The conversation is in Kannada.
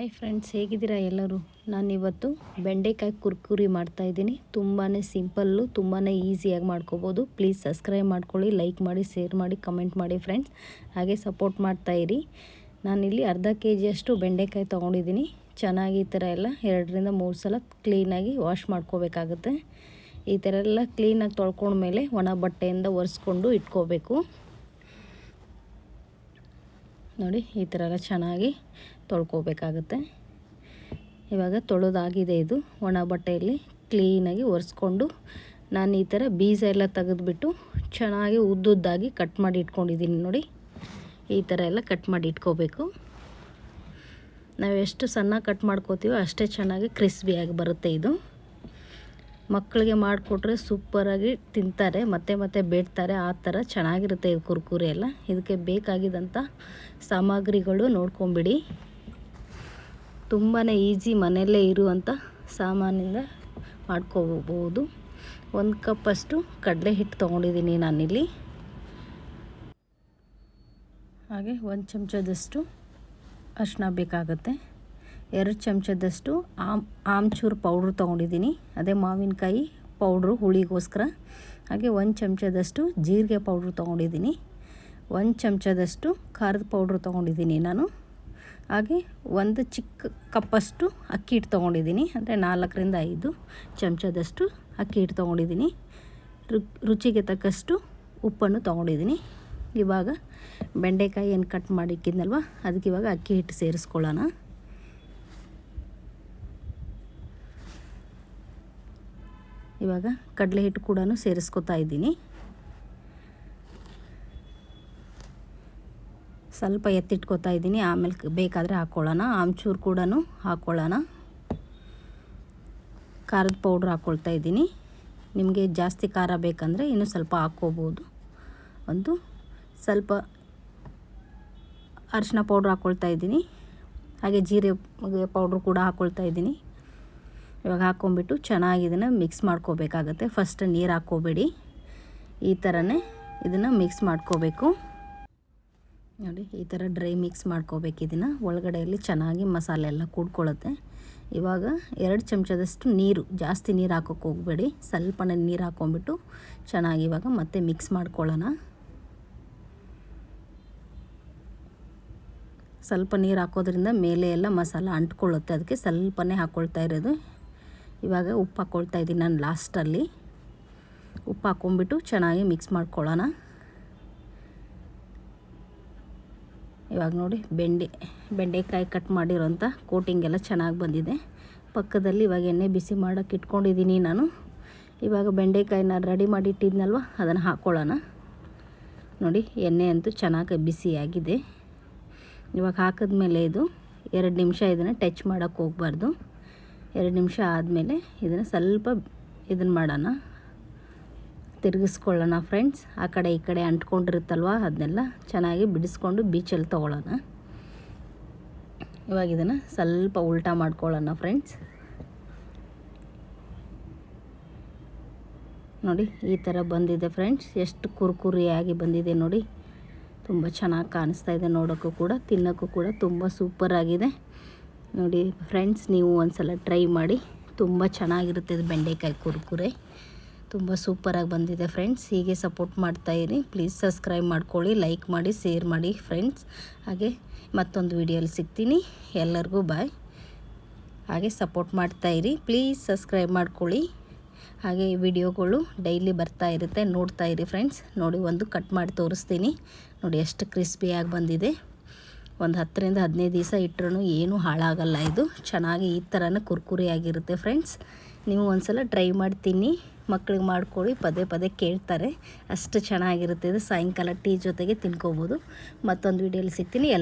ಹಾಯ್ ಫ್ರೆಂಡ್ಸ್ ಹೇಗಿದ್ದೀರಾ ಎಲ್ಲರೂ? ನಾನಿವತ್ತು ಬೆಂಡೆಕಾಯಿ ಕುರ್ಕುರಿ ಮಾಡ್ತಾಯಿದ್ದೀನಿ ತುಂಬಾ ಸಿಂಪಲ್ಲು ತುಂಬಾ ಈಸಿಯಾಗಿ ಮಾಡ್ಕೋಬೋದು. ಪ್ಲೀಸ್ ಸಬ್ಸ್ಕ್ರೈಬ್ ಮಾಡ್ಕೊಳ್ಳಿ ಲೈಕ್ ಮಾಡಿ ಶೇರ್ ಮಾಡಿ ಕಮೆಂಟ್ ಮಾಡಿ ಫ್ರೆಂಡ್ಸ್ ಹಾಗೆ ಸಪೋರ್ಟ್ ಮಾಡ್ತಾಯಿರಿ ನಾನಿಲ್ಲಿ ಅರ್ಧ ಕೆ ಜಿಯಷ್ಟು ಬೆಂಡೆಕಾಯಿ ತೊಗೊಂಡಿದ್ದೀನಿ. ಚೆನ್ನಾಗಿ ಈ ಥರ ಎಲ್ಲ ಎರಡರಿಂದ ಮೂರು ಸಲ ಕ್ಲೀನಾಗಿ ವಾಶ್ ಮಾಡ್ಕೋಬೇಕಾಗುತ್ತೆ. ಈ ಥರ ಎಲ್ಲ ಕ್ಲೀನಾಗಿ ತೊಳ್ಕೊಂಡ್ಮೇಲೆ ಒಣ ಬಟ್ಟೆಯಿಂದ ಒರೆಸ್ಕೊಂಡು ಇಟ್ಕೋಬೇಕು. ನೋಡಿ, ಈ ಥರ ಎಲ್ಲ ಚೆನ್ನಾಗಿ ತೊಳ್ಕೊಬೇಕಾಗುತ್ತೆ. ಇವಾಗ ತೊಳೆದಾಗಿದೆ ಇದು. ಒಣ ಬಟ್ಟೆಯಲ್ಲಿ ಕ್ಲೀನಾಗಿ ಒರೆಸ್ಕೊಂಡು ನಾನು ಈ ಥರ ಬೀಜ ಎಲ್ಲ ತೆಗೆದುಬಿಟ್ಟು ಚೆನ್ನಾಗಿ ಉದ್ದುದ್ದಾಗಿ ಕಟ್ ಮಾಡಿ ಇಟ್ಕೊಂಡಿದ್ದೀನಿ ನೋಡಿ. ಈ ಥರ ಎಲ್ಲ ಕಟ್ ಮಾಡಿ ಇಟ್ಕೋಬೇಕು. ನಾವು ಎಷ್ಟು ಸಣ್ಣ ಕಟ್ ಮಾಡ್ಕೋತೀವೋ ಅಷ್ಟೇ ಚೆನ್ನಾಗಿ ಕ್ರಿಸ್ಪಿಯಾಗಿ ಬರುತ್ತೆ ಇದು. ಮಕ್ಕಳಿಗೆ ಮಾಡಿಕೊಟ್ರೆ ಸೂಪರಾಗಿ ತಿಂತಾರೆ, ಮತ್ತೆ ಮತ್ತೆ ಬೇಡ್ತಾರೆ, ಆ ಥರ ಚೆನ್ನಾಗಿರುತ್ತೆ ಇದು ಕುರ್ಕುರೆ ಎಲ್ಲ. ಇದಕ್ಕೆ ಬೇಕಾಗಿದ್ದಂಥ ಸಾಮಗ್ರಿಗಳು ನೋಡ್ಕೊಂಬಿಡಿ. ತುಂಬಾ ಈಸಿ ಮನೆಯಲ್ಲೇ ಇರುವಂಥ ಸಾಮಾನಿಂದ ಮಾಡ್ಕೋಬೋದು. ಒಂದು ಕಪ್ಪಷ್ಟು ಕಡಲೆ ಹಿಟ್ಟು ತೊಗೊಂಡಿದ್ದೀನಿ ನಾನಿಲ್ಲಿ. ಹಾಗೆ ಒಂದು ಚಮಚದಷ್ಟು ಅರಿಶಿನ ಬೇಕಾಗುತ್ತೆ. ಎರಡು ಚಮಚದಷ್ಟು ಆಮ್, ಆಮ್ಚೂರು ಪೌಡ್ರ್ ತೊಗೊಂಡಿದ್ದೀನಿ. ಅದೇ ಮಾವಿನಕಾಯಿ ಪೌಡ್ರು ಹುಳಿಗೋಸ್ಕರ. ಹಾಗೆ ಒಂದು ಚಮಚದಷ್ಟು ಜೀರಿಗೆ ಪೌಡ್ರ್ ತೊಗೊಂಡಿದ್ದೀನಿ. ಒಂದು ಚಮಚದಷ್ಟು ಖಾರದ ಪೌಡ್ರು ತೊಗೊಂಡಿದ್ದೀನಿ ನಾನು. ಹಾಗೆ ಒಂದು ಚಿಕ್ಕ ಕಪ್ಪಷ್ಟು ಅಕ್ಕಿ ಹಿಟ್ಟು ತೊಗೊಂಡಿದ್ದೀನಿ. ಅಂದರೆ ನಾಲ್ಕರಿಂದ ಐದು ಚಮಚದಷ್ಟು ಅಕ್ಕಿ ಹಿಟ್ಟು ತೊಗೊಂಡಿದ್ದೀನಿ. ರುಚಿಗೆ ತಕ್ಕಷ್ಟು ಉಪ್ಪನ್ನು ತೊಗೊಂಡಿದ್ದೀನಿ. ಇವಾಗ ಬೆಂಡೆಕಾಯಿ ಏನು ಕಟ್ ಮಾಡಿಕ್ಕಿದ್ನಲ್ವ ಅದಕ್ಕೆ ಇವಾಗ ಅಕ್ಕಿ ಹಿಟ್ಟು ಸೇರಿಸ್ಕೊಳ್ಳೋಣ. ಇವಾಗ ಕಡಲೆ ಹಿಟ್ಟು ಕೂಡ ಸೇರಿಸ್ಕೊತಾ ಇದ್ದೀನಿ. ಸ್ವಲ್ಪ ಎತ್ತಿಟ್ಕೊತಾ ಇದ್ದೀನಿ. ಆಮೇಲೆ ಬೇಕಾದರೆ ಹಾಕ್ಕೊಳ್ಳೋಣ ಆಮ್ಚೂರು ಕೂಡ ಹಾಕ್ಕೊಳ್ಳೋಣ ಖಾರದ ಪೌಡ್ರ್ ಹಾಕ್ಕೊಳ್ತಾ ಇದ್ದೀನಿ. ನಿಮಗೆ ಜಾಸ್ತಿ ಖಾರ ಬೇಕಂದರೆ ಇನ್ನೂ ಸ್ವಲ್ಪ ಹಾಕ್ಕೋಬೋದು. ಒಂದು ಸ್ವಲ್ಪ ಅರಿಶಿನ ಪೌಡ್ರ್ ಹಾಕ್ಕೊಳ್ತಾ ಇದ್ದೀನಿ. ಹಾಗೆ ಜೀರಿಗೆ ಪೌಡ್ರ್ ಕೂಡ ಹಾಕ್ಕೊಳ್ತಾ ಇದ್ದೀನಿ. ಇವಾಗ ಹಾಕ್ಕೊಂಬಿಟ್ಟು ಚೆನ್ನಾಗಿ ಇದನ್ನು ಮಿಕ್ಸ್ ಮಾಡ್ಕೋಬೇಕಾಗತ್ತೆ. ಫಸ್ಟ್ ನೀರು ಹಾಕ್ಕೋಬೇಡಿ. ಈ ಥರನೇ ಇದನ್ನು ಮಿಕ್ಸ್ ಮಾಡ್ಕೋಬೇಕು. ನೋಡಿ, ಈ ಥರ ಡ್ರೈ ಮಿಕ್ಸ್ ಮಾಡ್ಕೋಬೇಕು ಇದನ್ನು. ಒಳಗಡೆಯಲ್ಲಿ ಚೆನ್ನಾಗಿ ಮಸಾಲೆ ಎಲ್ಲ ಕೂಡ್ಕೊಳ್ಳುತ್ತೆ. ಇವಾಗ ಎರಡು ಚಮಚದಷ್ಟು ನೀರು, ಜಾಸ್ತಿ ನೀರು ಹಾಕೋಕ್ಕೆ ಹೋಗಬೇಡಿ. ಸ್ವಲ್ಪನೇ ನೀರು ಹಾಕ್ಕೊಂಬಿಟ್ಟು ಚೆನ್ನಾಗಿ ಇವಾಗ ಮತ್ತೆ ಮಿಕ್ಸ್ ಮಾಡ್ಕೊಳ್ಳೋಣ. ಸ್ವಲ್ಪ ನೀರು ಹಾಕೋದ್ರಿಂದ ಮೇಲೆ ಎಲ್ಲ ಮಸಾಲ ಅಂಟ್ಕೊಳ್ಳುತ್ತೆ. ಅದಕ್ಕೆ ಸ್ವಲ್ಪನೇ ಹಾಕ್ಕೊಳ್ತಾ ಇರೋದು. ಇವಾಗ ಉಪ್ಪು ಹಾಕ್ಕೊಳ್ತಾ ಇದ್ದೀನಿ ನಾನು ಲಾಸ್ಟಲ್ಲಿ. ಉಪ್ಪು ಹಾಕ್ಕೊಂಬಿಟ್ಟು ಚೆನ್ನಾಗಿ ಮಿಕ್ಸ್ ಮಾಡ್ಕೊಳ್ಳೋಣ. ಇವಾಗ ನೋಡಿ ಬೆಂಡೆ, ಬೆಂಡೆಕಾಯಿ ಕಟ್ ಮಾಡಿರೋಂಥ ಕೋಟಿಂಗ್ ಎಲ್ಲ ಚೆನ್ನಾಗಿ ಬಂದಿದೆ. ಪಕ್ಕದಲ್ಲಿ ಇವಾಗ ಎಣ್ಣೆ ಬಿಸಿ ಮಾಡೋಕ್ಕೆ ಇಟ್ಕೊಂಡಿದ್ದೀನಿ ನಾನು. ಇವಾಗ ಬೆಂಡೆಕಾಯಿನ ರೆಡಿ ಮಾಡಿ ಇಟ್ಟಿದ್ನಲ್ವ ಅದನ್ನು ಹಾಕ್ಕೊಳ್ಳೋಣ ನೋಡಿ ಎಣ್ಣೆ ಅಂತೂ ಚೆನ್ನಾಗಿ ಬಿಸಿಯಾಗಿದೆ. ಇವಾಗ ಹಾಕಿದ್ಮೇಲೆ ಇದು ಎರಡು ನಿಮಿಷ ಇದನ್ನು ಟಚ್ ಮಾಡೋಕ್ಕೆ ಹೋಗ್ಬಾರ್ದು. ಎರಡು ನಿಮಿಷ ಆದಮೇಲೆ ಇದನ್ನು ಸ್ವಲ್ಪ ಇದನ್ನು ಮಾಡೋಣ. ತಿರುಗಿಸ್ಕೊಳ್ಳೋಣ ಫ್ರೆಂಡ್ಸ್. ಆ ಕಡೆ ಈ ಕಡೆ ಅಂಟ್ಕೊಂಡಿರುತ್ತಲ್ವ ಅದನ್ನೆಲ್ಲ ಚೆನ್ನಾಗಿ ಬಿಡಿಸ್ಕೊಂಡು ಬೀಚಲ್ಲಿ ತೊಗೊಳ್ಳೋಣ. ಇವಾಗ ಇದನ್ನು ಸ್ವಲ್ಪ ಉಲ್ಟಾ ಮಾಡ್ಕೊಳ್ಳೋಣ ಫ್ರೆಂಡ್ಸ್. ನೋಡಿ, ಈ ಥರ ಬಂದಿದೆ ಫ್ರೆಂಡ್ಸ್. ಎಷ್ಟು ಕುರ್ಕುರಿಯಾಗಿ ಬಂದಿದೆ ನೋಡಿ. ತುಂಬ ಚೆನ್ನಾಗಿ ಕಾಣಿಸ್ತಾ ಇದೆ ನೋಡೋಕ್ಕೂ ಕೂಡ, ತಿನ್ನೋಕ್ಕೂ ಕೂಡ ತುಂಬ ಸೂಪರಾಗಿದೆ ನೋಡಿ ಫ್ರೆಂಡ್ಸ್, ನೀವು ಒಂದು ಸಲ ಟ್ರೈ ಮಾಡಿ. ತುಂಬ ಚೆನ್ನಾಗಿರುತ್ತೆ ಇದು ಬೆಂಡೆಕಾಯಿ ಕುರ್ಕುರೆ. ತುಂಬ ಸೂಪರಾಗಿ ಬಂದಿದೆ ಫ್ರೆಂಡ್ಸ್. ಹೀಗೆ ಸಪೋರ್ಟ್ ಮಾಡ್ತಾಯಿರಿ ಪ್ಲೀಸ್ ಸಬ್ಸ್ಕ್ರೈಬ್ ಮಾಡ್ಕೊಳ್ಳಿ ಲೈಕ್ ಮಾಡಿ ಶೇರ್ ಮಾಡಿ ಫ್ರೆಂಡ್ಸ್. ಹಾಗೆ ಮತ್ತೊಂದು ವಿಡಿಯೋಲಿ ಸಿಗ್ತೀನಿ. ಎಲ್ಲರಿಗೂ ಬಾಯ್ ಹಾಗೆ ಸಪೋರ್ಟ್ ಮಾಡ್ತಾಯಿರಿ ಪ್ಲೀಸ್ ಸಬ್ಸ್ಕ್ರೈಬ್ ಮಾಡ್ಕೊಳ್ಳಿ. ಹಾಗೆ ವಿಡಿಯೋಗಳು ಡೈಲಿ ಬರ್ತಾ ಇರುತ್ತೆ. ನೋಡ್ತಾ ಇರಿ ಫ್ರೆಂಡ್ಸ್. ನೋಡಿ ಒಂದು ಕಟ್ ಮಾಡಿ ತೋರಿಸ್ತೀನಿ. ನೋಡಿ ಎಷ್ಟು ಕ್ರಿಸ್ಪಿಯಾಗಿ ಬಂದಿದೆ. ಒಂದು ಹತ್ತರಿಂದ ಹದಿನೈದು ದಿವಸ ಇಟ್ಟರೂ ಏನೂ ಹಾಳಾಗಲ್ಲ ಇದು. ಚೆನ್ನಾಗಿ ಈ ಥರನೇ ಕುರ್ಕುರಿಯಾಗಿರುತ್ತೆ ಫ್ರೆಂಡ್ಸ್. ನೀವು ಒಂದು ಸಲ ಟ್ರೈ ಮಾಡ್ತೀನಿ. ಮಕ್ಳಿಗೆ ಮಾಡ್ಕೊಳ್ಳಿ, ಪದೇ ಪದೇ ಕೇಳ್ತಾರೆ. ಅಷ್ಟು ಚೆನ್ನಾಗಿರುತ್ತೆ ಇದು. ಸಾಯಂಕಾಲ ಟೀ ಜೊತೆಗೆ ತಿನ್ಕೋಬೋದು. ಮತ್ತೊಂದು ವೀಡಿಯೋಲಿ ಸಿಗ್ತೀನಿ. ಎಲ್ಲ